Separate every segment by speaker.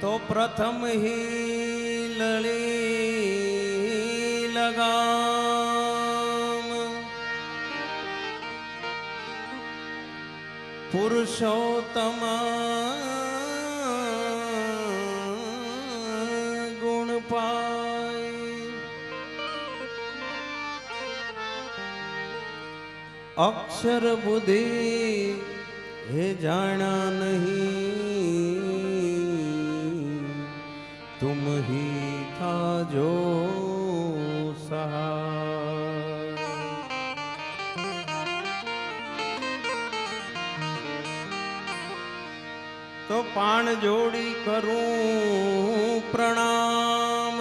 Speaker 1: તો પ્રથમ હી લળી લગામ. પુરુષોત્તમ ગુણ પાય. અક્ષર બુદ્ધિ હે જાણા નહીં. તુમ હી થાજો સહાય તો પાણ જોડી કરું પ્રણામ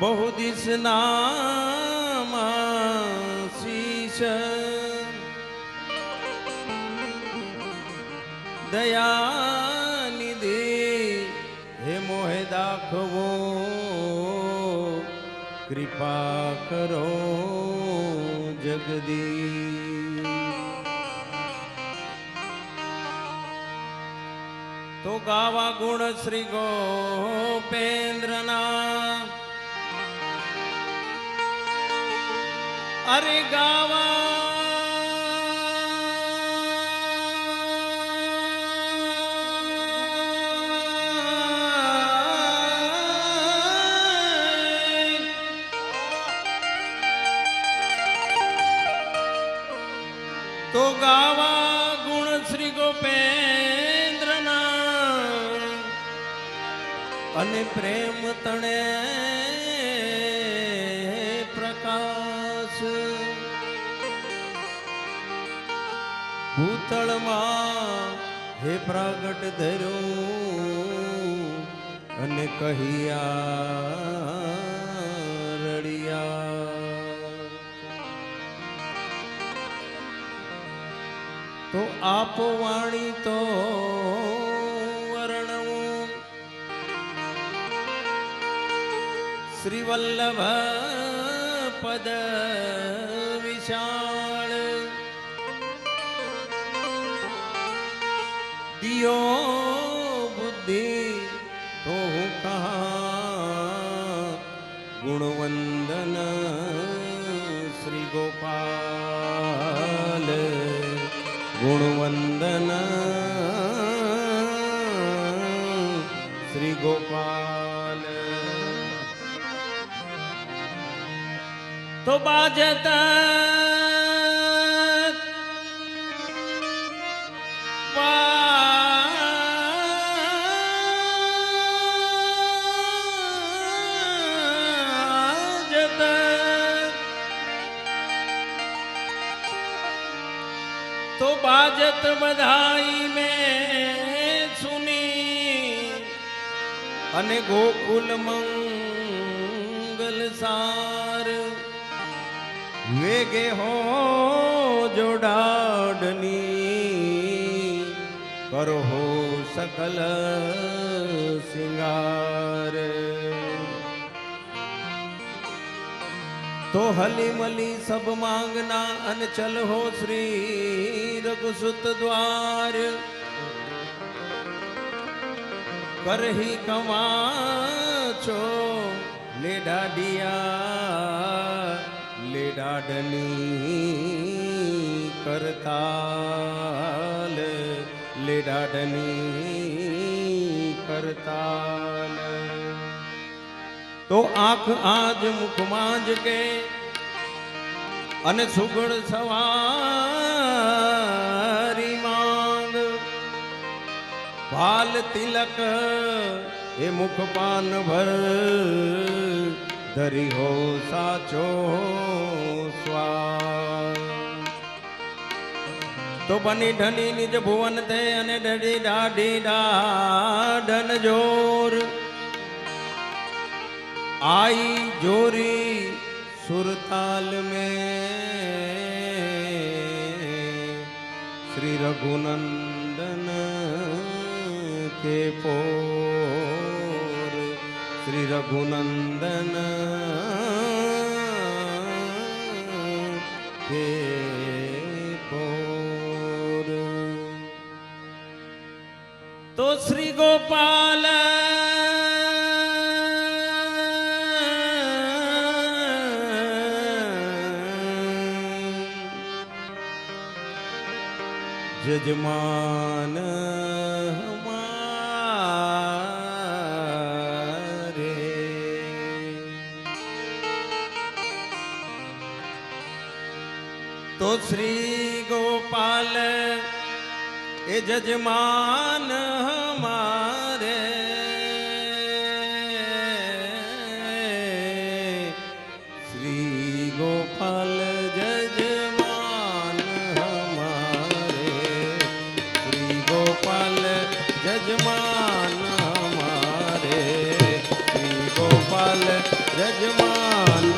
Speaker 1: બહુ દિસ નામ શીશ દયા કૃપા કરો જગદી તો ગાવા ગુણ શ્રી ગોપેન્દ્રના અરે ગાવા પ્રેમ તણે પ્રકાશ. ભૂતળમાં હે પ્રાગટ ધર્યું અને કહ્યા તો આપો વાણી તો શ્રી વલ્લભ પદ વિશાળ દિયો બુદ્ધિ તો હું કહા ગુણવંદન શ્રી ગોપાલ ગુણવંદન શ્રી ગોપાલ તો બાજત તો બાજત બધાઈ મેં સુની અને ગોકુલ મંગલ સાર. વેગે હો જોડાડની, કરો હો સકલ સિંગાર તો હલી મલી સબ માંગના અન ચલ હો શ્રી રઘુસુત દ્વાર. કરહી કમા છો લેડા લે ડાડની કરતાલ લે ડાડની કરતાલ. તો આંખ આજ મુખમાં જ કે અને સુગડ સવારી માંગ. ભાલ તિલક એ મુખ પાન ભર ધરી હો, સાચો તો બની ધની નિજ ભુવન તે અને ડડી દાઢી ડાઢન જોર. આઈ જોરી સુરતાલ મે. શ્રી રઘુનંદન કે પો શ્રી રઘુનંદન કે પોર તો શ્રી ગોપાલ જજમાન હમા શ્રી ગોપાલ, એ જજમાન હમારે. શ્રી ગોપાલ જજમાન હમારે. શ્રી ગોપાલ જજમાન હમારે. શ્રી ગોપાલ જજમાન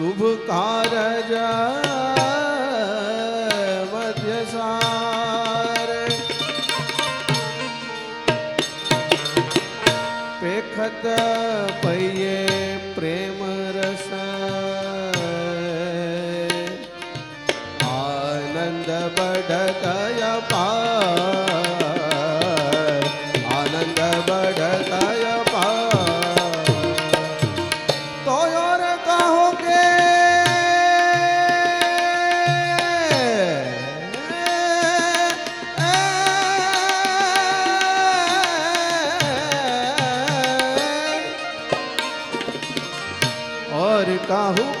Speaker 1: શુભ કારજ. कहूँ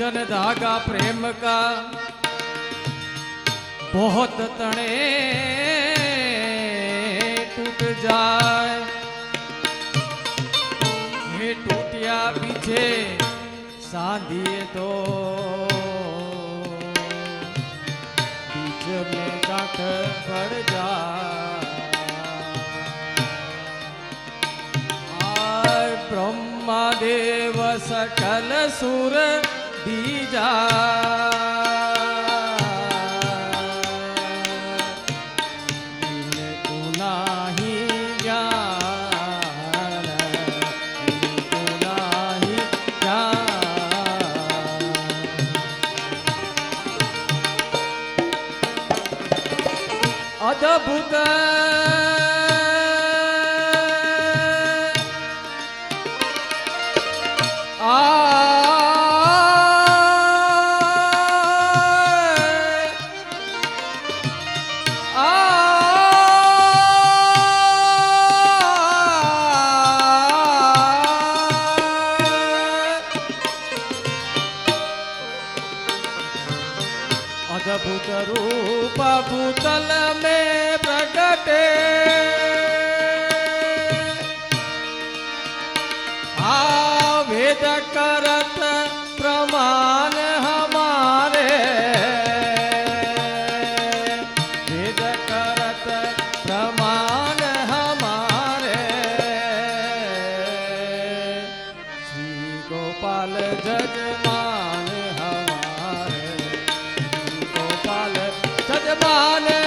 Speaker 2: सज्जन धागा प्रेम का। बहुत तणे टूट जाए। टूटिया पीछे सांधिए तो। में आय ब्रह्मदेव सकल सुर दीजा Oh. ગોપાલ જજમાન હમારે. ગોપાલ જજમાન